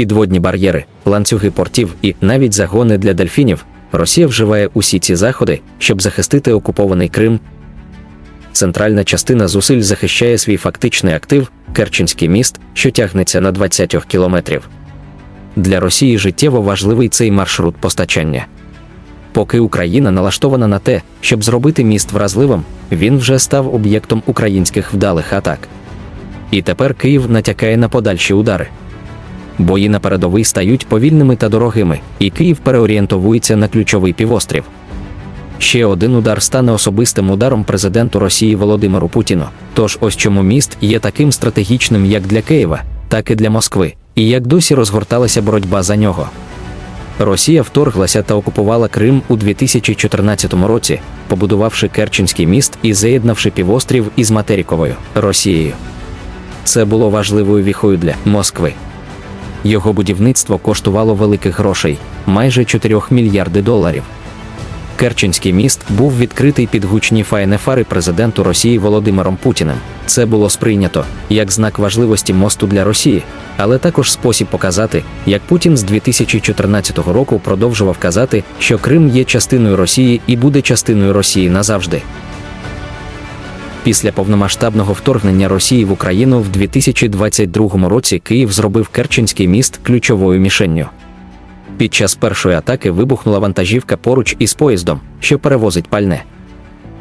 підводні бар'єри, ланцюги портів і навіть загони для дельфінів, Росія вживає усі ці заходи, щоб захистити окупований Крим. Центральна частина зусиль захищає свій фактичний актив Керченський міст, що тягнеться на 20 кілометрів. Для Росії життєво важливий цей маршрут постачання. Поки Україна налаштована на те, щоб зробити міст вразливим, він вже став об'єктом українських вдалих атак. І тепер Київ натякає на подальші удари. Бої на передовий стають повільними та дорогими, і Київ переорієнтовується на ключовий півострів. Ще один удар стане особистим ударом президенту Росії Володимиру Путіну. Тож ось чому міст є таким стратегічним як для Києва, так і для Москви, і як досі розгорталася боротьба за нього. Росія вторглася та окупувала Крим у 2014 році, побудувавши Керченський міст і заєднавши півострів із материковою Росією. Це було важливою віхою для Москви. Його будівництво коштувало великих грошей майже 4 мільярди доларів. Керченський міст був відкритий під гучні фаєнефари президенту Росії Володимиром Путіним. Це було сприйнято як знак важливості мосту для Росії, але також спосіб показати, як Путін з 2014 року продовжував казати, що Крим є частиною Росії і буде частиною Росії назавжди. Після повномасштабного вторгнення Росії в Україну в 2022 році Київ зробив Керченський міст ключовою мішенню. Під час першої атаки вибухнула вантажівка поруч із поїздом, що перевозить пальне.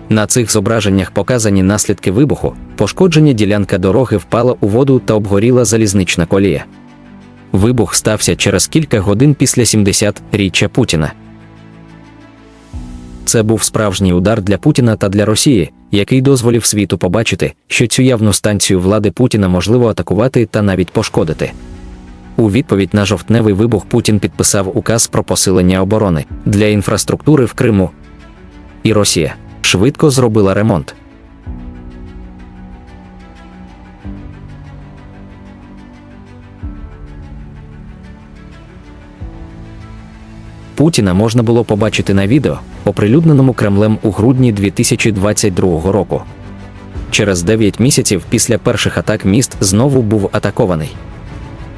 На цих зображеннях показані наслідки вибуху, пошкодження ділянка дороги впала у воду та обгоріла залізнична колія. Вибух стався через кілька годин після 70-річчя Путіна. Це був справжній удар для Путіна та для Росії, який дозволив світу побачити, що цю явну станцію влади Путіна можливо атакувати та навіть пошкодити. У відповідь на жовтневий вибух Путін підписав указ про посилення оборони для інфраструктури в Криму. І Росія швидко зробила ремонт. Путіна можна було побачити на відео, оприлюдненому Кремлем у грудні 2022 року. Через 9 місяців після перших атак міст знову був атакований.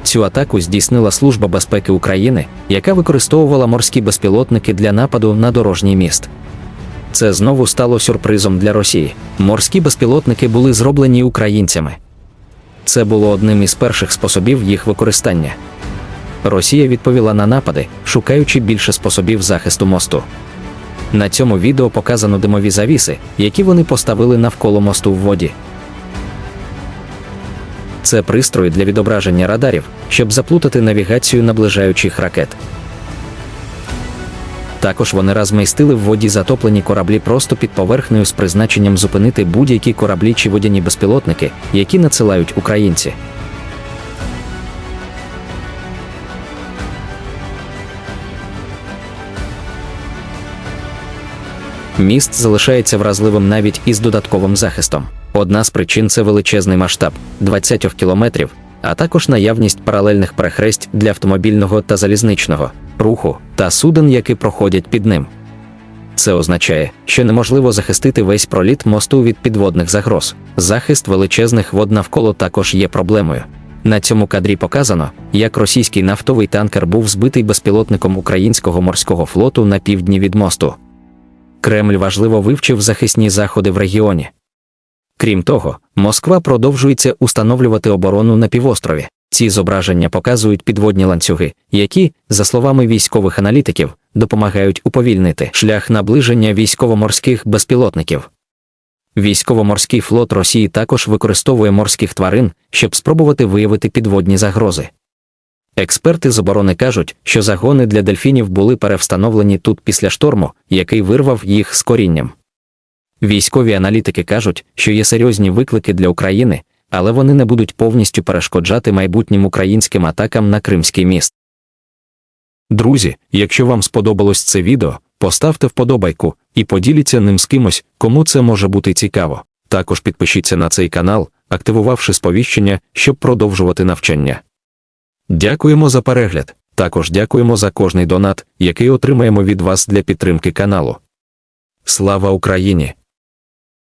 Цю атаку здійснила Служба безпеки України, яка використовувала морські безпілотники для нападу на дорожній міст. Це знову стало сюрпризом для Росії. Морські безпілотники були зроблені українцями. Це було одним із перших способів їх використання. Росія відповіла на напади, шукаючи більше способів захисту мосту. На цьому відео показано димові завіси, які вони поставили навколо мосту в воді. Це пристрої для відображення радарів, щоб заплутати навігацію наближаючих ракет. Також вони розмістили в воді затоплені кораблі просто під поверхнею з призначенням зупинити будь-які кораблі чи водяні безпілотники, які надсилають українці. Міст залишається вразливим навіть із додатковим захистом. Одна з причин це величезний масштаб 20 кілометрів, а також наявність паралельних перехресть для автомобільного та залізничного руху та суден, які проходять під ним. Це означає, що неможливо захистити весь проліт мосту від підводних загроз. Захист величезних вод навколо також є проблемою. На цьому кадрі показано, як російський нафтовий танкер був збитий безпілотником українського морського флоту на півдні від мосту. Кремль важливо вивчив захисні заходи в регіоні. Крім того, Москва продовжується установлювати оборону на півострові. Ці зображення показують підводні ланцюги, які, за словами військових аналітиків, допомагають уповільнити шлях наближення військово-морських безпілотників. Військово-морський флот Росії також використовує морських тварин, щоб спробувати виявити підводні загрози. Експерти з оборони кажуть, що загони для дельфінів були перевстановлені тут після шторму, який вирвав їх з корінням. Військові аналітики кажуть, що є серйозні виклики для України, але вони не будуть повністю перешкоджати майбутнім українським атакам на Кримський міст. Друзі, якщо вам сподобалось це відео, поставте вподобайку і поділіться ним з кимось, кому це може бути цікаво. Також підпишіться на цей канал, активувавши сповіщення, щоб продовжувати навчання. Дякуємо за перегляд. Також дякуємо за кожний донат, який отримаємо від вас для підтримки каналу. Слава Україні!